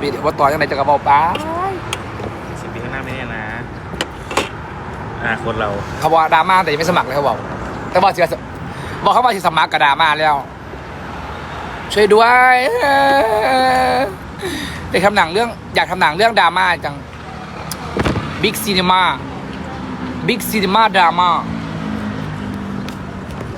ปีว่าต่อยังไงจะกระบอกป้าสิบปีข้างหน้าไม่แน่นะอนาคตเราเขาบอกดราม่าแต่ยังไม่สมัครเลยเขาบอกแต่บอกสิบอกเขาว่าสิสมัครกับดราม่าแล้ว ช่วยด้วยไปทำหนังเรื่องอยากทำหนังเรื่องดราม่าจังบิ๊กซีนีมาบิ๊กซีนีมาดราม่า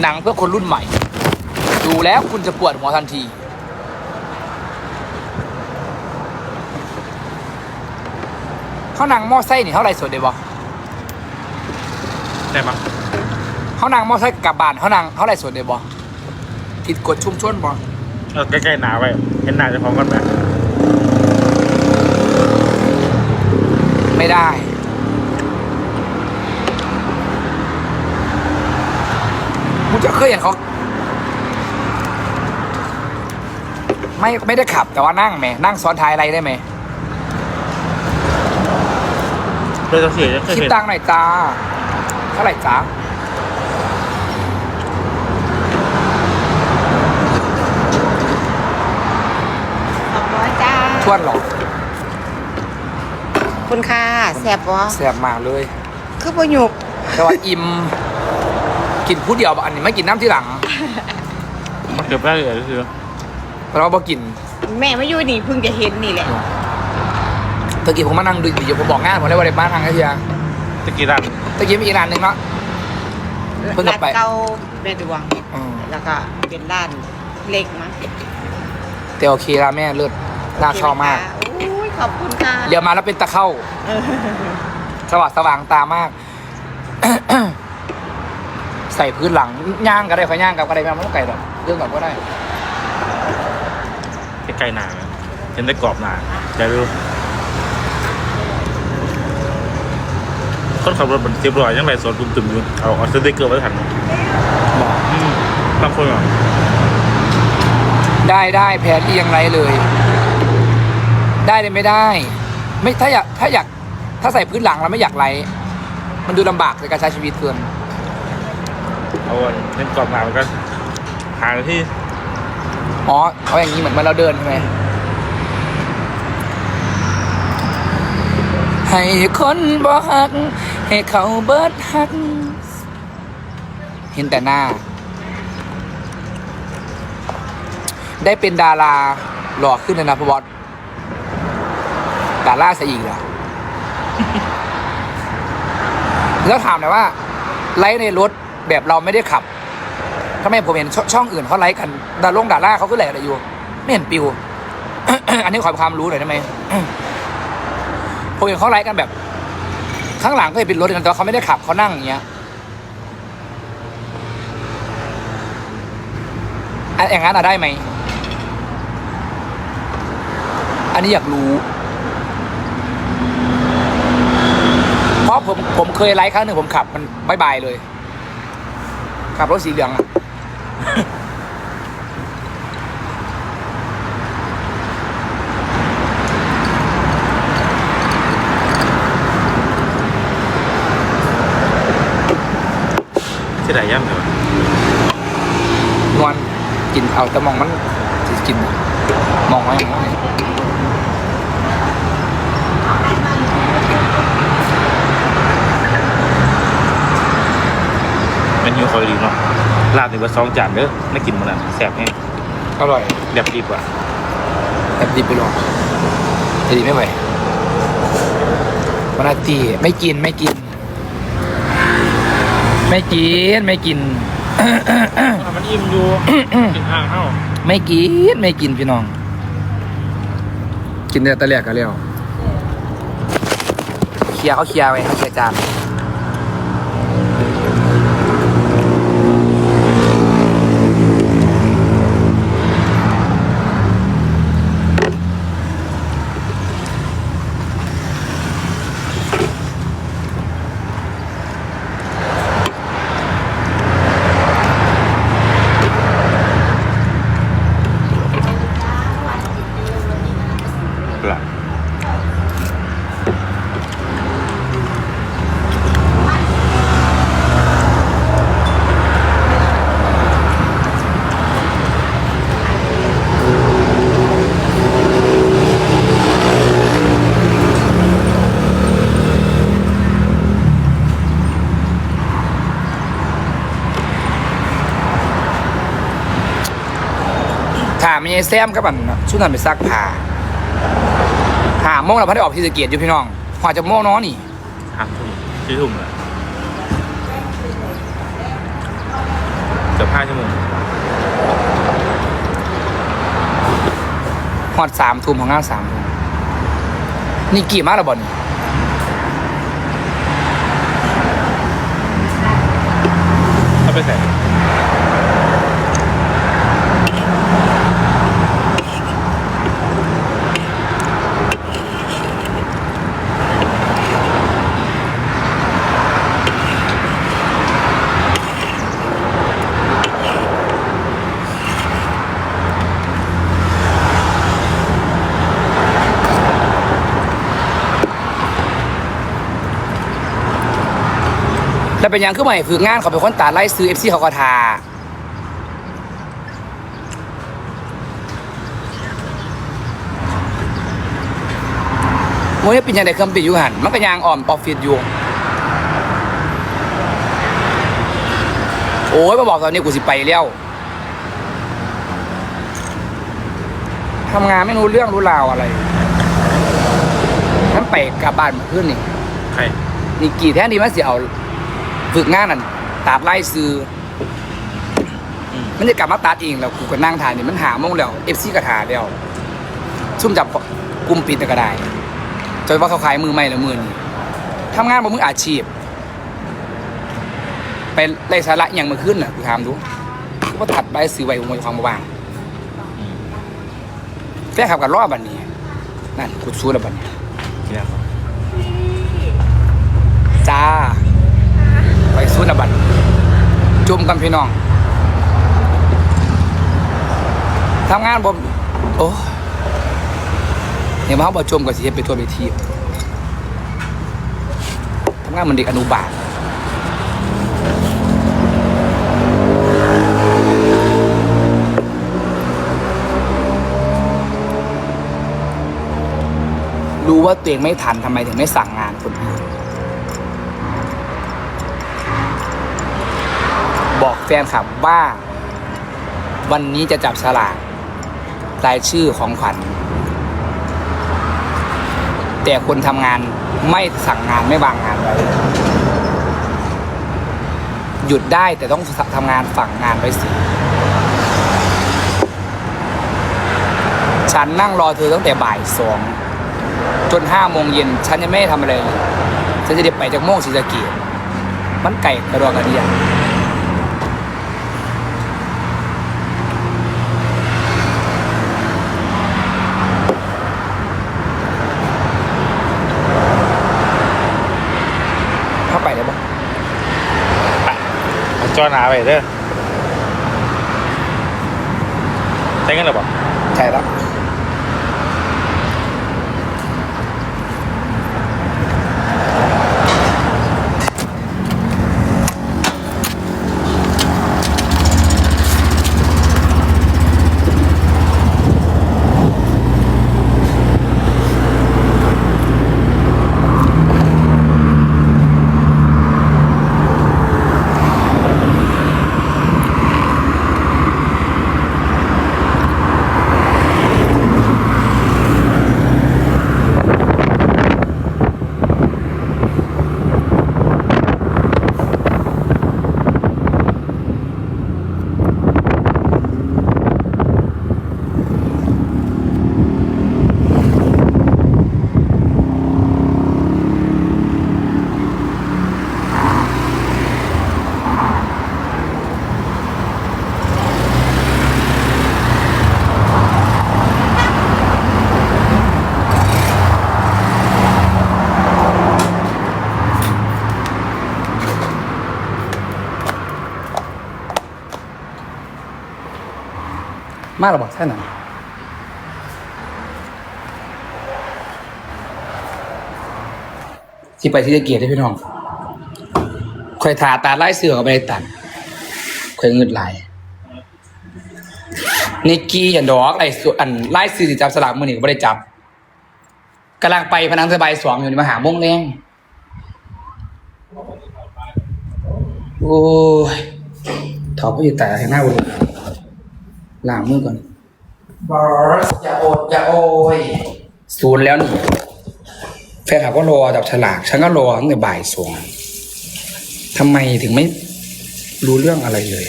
หนังเพื่อคนรุ่นใหม่ ดูแล้วคุณจะปวดหัวทันที เขาหนังหม้อไส้นี่เท่าไหรสดเดบอได้ปะเขานางมอไซค์กลับบ้านเขานางเขาไรสวนเดบอผิดกฎชุมชนบอเออใกล้ๆหนาไปเห็นหนาจะพร้อมกันไหมไม่ได้มึงจะเคยเห็นเขาไม่ไม่ได้ขับแต่ว่านั่งไหมนั่งซ้อนท้ายอะไรได้ไหม โดยเสียจะเคยคิดเห็นตังค์หน่อยจ้า เท่าไหร่จ้าสองร้อยจ้าทวนหรอคุณค่ะแสบวะแสบมากเลย คือประยุกแต่ว่าอิ่มกินผู้เดียวอันนี้ไม่กินน้ำที่หลังมันเกือบได้เลยก็คือเพราะว่าบ่กินแม่ไม่อยู่นี่เพิ่งจะเห็นนี่แหละ ตะกี้ผมมานั่งดูเดี๋ยวผมบอกงานผมเลยว่าได้บ้านทางไอ้เทียตะกี้ร้านตะกี้มีอีกร้านหนึ่งเนาะ เพิ่งกลับไป ร้านเก่าแม่ดวง อืมแล้วก็เป็นร้านเล็กมั้งแต่โอเคละแม่เลือดน่าชอบมากโอ้ยขอบคุณค่ะเดี๋ยวมาแล้วเป็นตะเข้า เออสว่างสว่างตามาก ใส่พื้นหลังย่างก็ได้ขอย่างกับก็ได้แม่ไม่ต้องไก่หรอกเรื่องแบบก็ได้ ใกล้ๆหนาเห็นได้กรอบหนาจะรู้ คนขับรถบนเรียบร้อยยังไรสวนตุ้มตุ่มอยู่เอาเอาสติ๊กเกอร์ไว้ทันบอกอืมบางคนอะได้ได้แผนเอียงไรเลย ได้เลยไม่ได้ ไม่ถ้าอยากถ้าอยากถ้าใส่พื้นหลังแล้วไม่อยากไรมันดูลำบากในการใช้ชีวิตเกินเอาอันเล่นกรอบหนามันก็หาที่อ๋อเขาอย่างนี้เหมือนเมื่อเราเดินใช่ไหมให้คนบ่ฮัก ให้เขาเบิดฮัก เห็นแต่หน้า ได้เป็นดาราหล่อขึ้นเลยนะพบอสดาราซะอีกเหรอแล้วถามหน่อยว่าไลฟ์ในรถแบบเราไม่ได้ขับทำไมผมเห็นชช่องอื่นเขาไลฟ์กัน ดารงดาราเขาก็แหลกอะไรอยู่ ไม่เห็นปิว อันนี้ขอความรู้หน่อยได้ไหมผมเห็นเขาไลฟ์กันแบบ ข้างหลังก็เห็นเป็นรถกันแต่ว่าเขาไม่ได้ขับเขานั่งอย่างเงี้ยอะอย่างนั้นอะได้ไหม อันนี้อยากรู้ เพราะผมผมเคยไลฟ์ครั้งหนึ่งผมขับมันบายบายเลย ขับรถสีเหลืองอะ ไหนย่ำเลยวะนวลกินเอาแต่มองมันสิกินมองไว้มองไว้เมนูคอยดีเนาะลาบหนึ่งว่าสองจานเด้อไม่กินมันอะแซ่บแห้งอร่อยแบบดีกว่าแบบดีไปลองแต่ดีไม่ไหววันอาทิตย์ไม่กินไม่กิน ไม่กินไม่กินมันอิ่มอยู่ กินห่างเท่าไม่กินไม่กินพี่น้อง กินแต่ตะเลียกกันแล้วเคลียร์เขาเคลียร์ไว้เขาเคลียร์จาน ยายแซมกับอันชุดนั้นไปซักผ้าหาโมงเราพัดได้ออกที่สะเกียดอยู่พี่น้องพอจะโมงเน้อนี่ห้าทุ่มสี่ทุ่มเลยเกือบห้าชั่วโมงหอดสามทุ่มของงานสามทุ่มนี่กี่มาแล้วบอลนี่ถ้าไปใส่ เป็นหยังขึ้นมาให้ฝึกงานเขาเป็นคนตาไล่ซื้อเอฟซีเขาก็ทาโอ้ยเป็นยังไงเครื่องปิดอยู่หันมันก็ยางอ่อมออฟฟิศอยู่โอ้ยมาบอกตอนนี้กูสิไปแล้วทำงานไม่รู้เรื่องรู้ราวอะไรนั่นไปกลับบ้านมาขึ้นนี่ใครนี่กี่แท่นดีมาเสียเอา ฝึกงานนั่นตาดไล่ซื้อมันจะกลับมาตัดเองแล้วกูก็นั่งทานนี่มันหาโมงแล้วเอฟซีก็ทาแล้วซุ่มจับกลุ่มปิดก็ได้จนว่าเขาขายมือใหม่แล้วมือนี่ทำงานบ่มืออาชีพเป็นไรสาระอหย่างมาขึ้นน่ะกูถามดูกูก็ตัดใบซื้อไว้วงความว่างแฟนขับกับรอบบันนี้นั่นกูสู้แล้วบันนี้ที่ไหนครับจ้า ไปสู้นะบันจุ่ม กันพี่น้องทำงานบ่โอ้เห็นว่าเขาบ่จมกับสิเฮ็ดไปทั่วไปทีทำงานเหมือนเด็กอนุบาลรู้ว่าตัวเองไม่ทันทำไมถึงไม่สั่งงานคนอื่น แฟนคลับว่า วันนี้จะจับฉลากรายชื่อของขวัญแต่คนทำงานไม่สั่งงานไม่วางงานไว้หยุดได้แต่ต้องทำงานฝั่งงานไว้สิฉันนั่งรอเธอตั้งแต่บ่ายสองจนห้าโมงเย็นฉันยังไม่ได้ทำอะไรเลยฉันจะเด็ไปจากโมงศรีสะเกีมันไก่กระดอกกระเดีย เข้าไปได้ปะ เอา จอหนาไปเด้อใช้กันหรือเปล่าใช่แล้ว มาหรอบอกแค่นั้นที่ไปที่จะเกียรติพี่น้องคอยทาตาไล่เสือกับไปตัดคอยเงินไหลนิกี้อย่าดอกไอ้ส่วนไล่ซื้อจับสลากมือหนึ่งไม่ได้จับกำลังไปพนังสบายสองอยู่ในมหาโมงแรงโอ้ยถอดพ่อยู่แต่ให้หน้าบุรุษ ล้างมือก่อน บอสอย่าโอดอย่าโอยศูนย์แล้วนี่แฟนคลับก็รอจับฉลาก ฉันก็รอตั้งแต่บ่ายสองทำไมถึงไม่รู้เรื่องอะไรเลย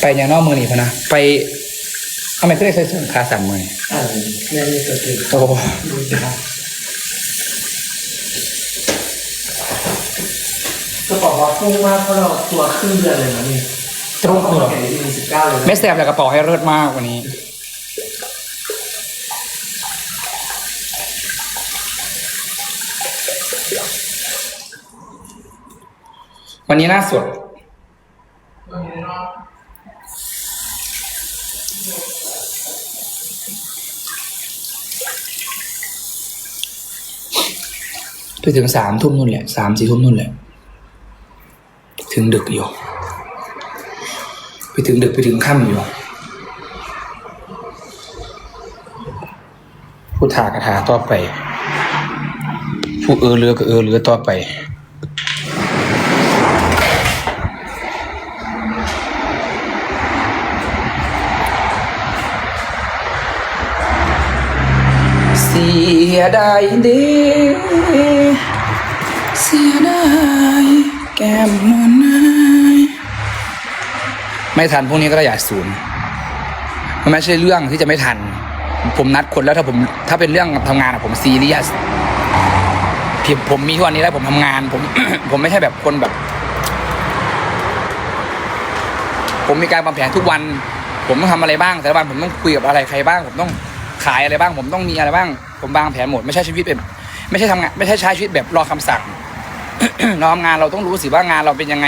ไปยังนอกเมืองนี่พะนะ ไปทำไมไม่ได้ใส่เสื้อขาสั่นมือนี่อ่าแม่นี่ตัวจริงโอ้ดูจ้าก็บอกว่าพุ่งมากเพราะเราตัวครึ่งเดือนเลยนะนี่ ตรงเข้าเหรอ แข่งที่มีสิบเก้าเลยนะ ไม่แสบแต่กระเป๋าให้เลิศมากวันนี้ วันนี้หน่าสด ไปถึงสามทุ่มนู่นแหละสามสี่ทุ่มนู่นแหละ ถึงดึกอยู่ ไปถึงดึกไปถึงค่ำอยู่ผู้ถากระถาต่อไป ผู้เออเรือก็เออเรือต่อไปเสียดายเดีเสียดายแก้มนวลนา ไม่ทันพวกนี้ก็ระยะศูนย์มันไม่ใช่เรื่องที่จะไม่ทัน ผมนัดคนแล้วถ้าผมถ้าเป็นเรื่องทำงานอะผมซีเรียสที่ผมมีทุกวันนี้แล้วผมทำงาน ผม ผมไม่ใช่แบบคนแบบ ผมมีการวางแผนทุกวัน ผมต้องทำอะไรบ้าง แต่ละวันผมต้องคุยกับอะไรใครบ้าง ผมต้องขายอะไรบ้าง ผมต้องมีอะไรบ้าง ผมวางแผนหมด ไม่ใช่ชีวิตแบบไม่ใช่ทำงานไม่ใช่ใช้ชีวิตแบบรอคำสั่งเราทำงานเราต้องรู้สิว่างานเราเป็นยังไง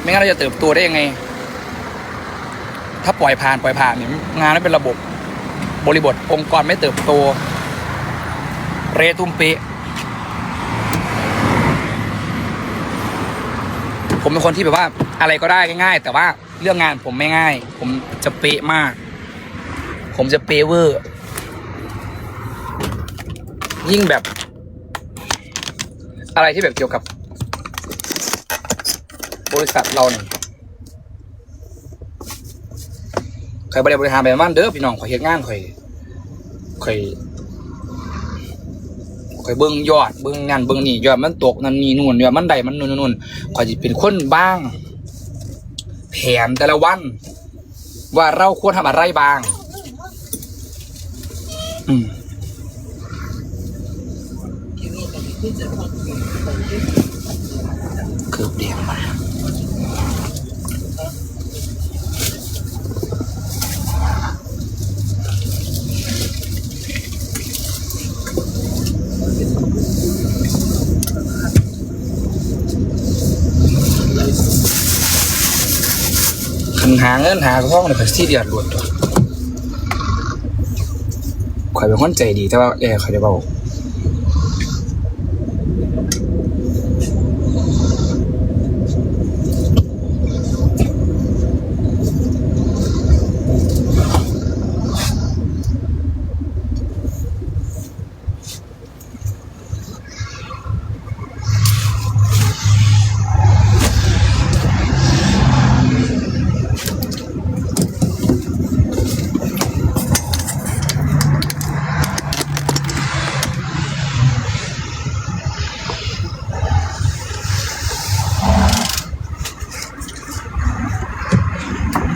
ไม่งั้นเราจะเติบโตได้ยังไง ถ้าปล่อยผ่านปล่อยผ่านเนี่ยงานไม่เป็นระบบบริบทองค์กรไม่เติบโต เรตุมเปะผมเป็นคนที่แบบว่าอะไรก็ได้ง่าย ๆ แต่ว่าเรื่องงานผมไม่ง่าย ผมจะเป๊ะมาก ผมจะเปะเวอร์ ยิ่งแบบ อะไรที่แบบเกี่ยวกับบริษัทเราเนี่ย ใครบริบริหารแบบนั้นเด้อพี่น้องขอยเฮ็ดงานข่อยข่อยข่อยเบิ่งยอดเบิ่งนั่นเบิ่งนี่ยอดมันตกนั่นนี่นู่นยอดมันใดมันนู่นนู่นข่อยสิเป็นคนบ้าง แผนแต่ละวัน ว่าเราควรทำอะไรบ้าง อืมเกือเดียงมา หาเงินหาข้องเนภาษีเดือดรวนตัวข่อยเป็นคนใจดีแต่ว่าเออข่อยได้เบา